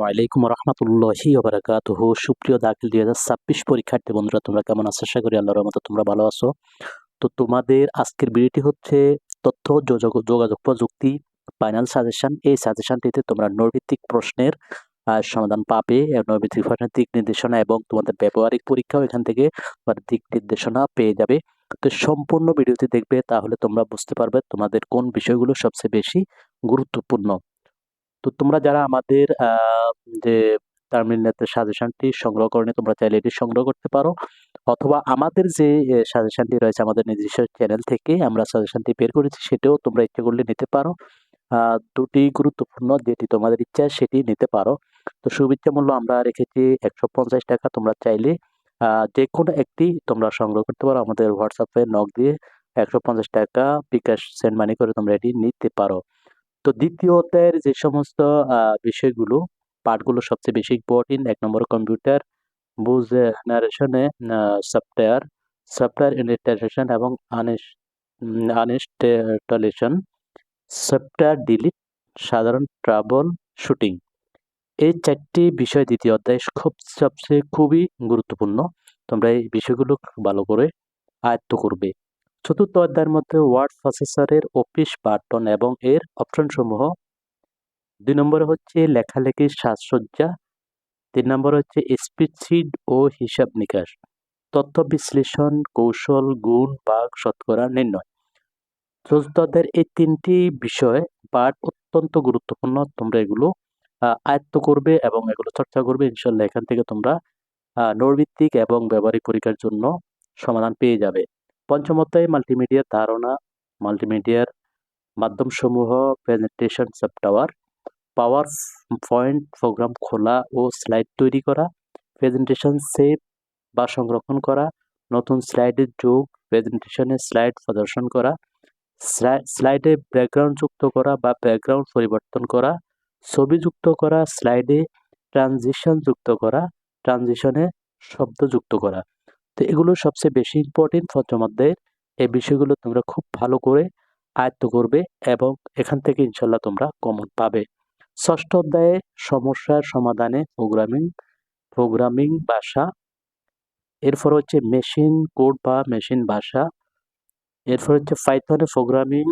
আসসালামু রহমতুল্লাহি ওবরাকাতুহ। সুপ্রিয় দাখিল দুই হাজার ছাব্বিশ পরীক্ষার্থী বন্ধুরা, তোমরা কেমন আছো? আশা করি আল্লাহর মতো তোমরা ভালো আছো। তো তোমাদের আজকের ভিডিওটি হচ্ছে তথ্য, যোগাযোগ প্রযুক্তি ফাইনাল সাজেশন এই সাজেশনটিতে তোমরা নৈর্ভিত্তিক প্রশ্নের সমাধান পাবে। নৈর্ভিত্তিক প্রশ্নের দিক নির্দেশনা এবং তোমাদের ব্যবহারিক পরীক্ষাও এখান থেকে দিক নির্দেশনা পেয়ে যাবে। তো সম্পূর্ণ ভিডিওটি দেখবে, তাহলে তোমরা বুঝতে পারবে তোমাদের কোন বিষয়গুলো সবচেয়ে বেশি গুরুত্বপূর্ণ। তো তোমরা যারা আমাদের যে টার্মিনেটের সাজেশনটি সংগ্রহ করে তোমরা চাইলে এটি সংগ্রহ করতে পারো। অথবা আমাদের যে সাজেশনটি রয়েছে আমাদের নিজস্ব চ্যানেল থেকে আমরা সাজেশনটি বের করেছি, সেটাও তোমরা ইচ্ছে করলে নিতে পারো। দুটি গুরুত্বপূর্ণ যেটি তোমাদের ইচ্ছা সেটি নিতে পারো। তো সুবিধা মূল্য আমরা রেখেছি একশো পঞ্চাশ টাকা, তোমরা চাইলে যে কোনো একটি তোমরা সংগ্রহ করতে পারো। আমাদের হোয়াটসঅ্যাপে নক দিয়ে একশো পঞ্চাশ টাকা বিকাশ সেন্ড মানি করে তোমরা এটি নিতে পারো। তো দ্বিতীয় অধ্যায়ের যে সমস্ত বিষয়গুলো পার্টগুলো সবচেয়ে বেশি ইম্পর্টেন্ট এক নম্বর কম্পিউটার বুঝ নারেশনে সফটওয়্যার সফটওয়্যার ইনস্টলেশন এবং আনইনস্টলেশন সফটওয়্যার ডিলিট সাধারণ ট্রাবল শুটিং এই চারটি বিষয় দ্বিতীয় অধ্যায় খুব, সবচেয়ে খুবই গুরুত্বপূর্ণ। তোমরা এই বিষয়গুলো ভালো করে আয়ত্ত করবে। চতুর্থ অধ্যায়ের মধ্যে ওয়ার্ড প্রসেসরের অফিস বাটন এবং এর অপশনসমূহ। দুই নম্বরে হচ্ছে লেখালেখির সাজসজ্জা। তিন নম্বর হচ্ছে স্পিডশিট ও হিসাব নিকাশ। তথ্য বিশ্লেষণ, কৌশল, গুণ বাঘ শতকরা, নির্ণয়। চতুর্থ অধ্যায়ের এই তিনটি বিষয়, পাঠ অত্যন্ত গুরুত্বপূর্ণ। তোমরা এগুলো আয়ত্ত করবে এবং এগুলো চর্চা করবে। ইনশাল্লাহ এখান থেকে তোমরা নৈর্ভিত্তিক এবং ব্যবহারিক পরীক্ষার জন্য সমাধান পেয়ে যাবে। পঞ্চম মাল্টিমিডিয়ার ধারণা মাল্টিমিডিয়ার মাধ্যমসমূহ presentation software PowerPoint program খোলা ও স্লাইড তৈরি করা প্রেজেন্টেশন সেভ বা সংরক্ষণ করা, নতুন স্লাইডের যোগ প্রেজেন্টেশনে স্লাইড প্রদর্শন করা স্লাইডে ব্যাকগ্রাউন্ড যুক্ত করা বা ব্যাকগ্রাউন্ড পরিবর্তন করা, ছবি যুক্ত করা স্লাইডে ট্রানজিশন যুক্ত করা ট্রানজিশনে শব্দ যুক্ত করা। তো এগুলো সবচেয়ে বেশি ইম্পর্টেন্ট পঞ্চম অধ্যায়ের এই বিষয়গুলো তোমরা খুব ভালো করে আয়ত্ত করবে এবং এখান থেকে ইনশাল্লাহ তোমরা কমন পাবে। ষষ্ঠ অধ্যায়ে সমস্যার সমাধানে প্রোগ্রামিং প্রোগ্রামিং ভাষা। এরপর হচ্ছে মেশিন কোড বা মেশিন ভাষা। এরপর হচ্ছে ফাইথনে প্রোগ্রামিং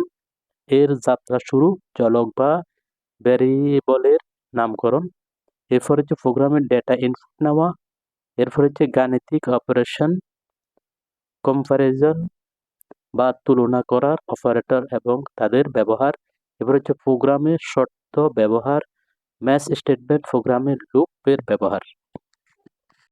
এর যাত্রা শুরু চলক বা ভ্যারিয়েবলের নামকরণ। এরপর হচ্ছে প্রোগ্রামের ডেটা ইনপুট নেওয়া। এরপর হচ্ছে গাণিতিক অপারেশন কম্পারিজন বা তুলনা করার অপারেটর এবং তাদের ব্যবহার। এবার হচ্ছে প্রোগ্রামের শর্ত ব্যবহার ম্যাচ স্টেটমেন্ট প্রোগ্রামের লুপের ব্যবহার।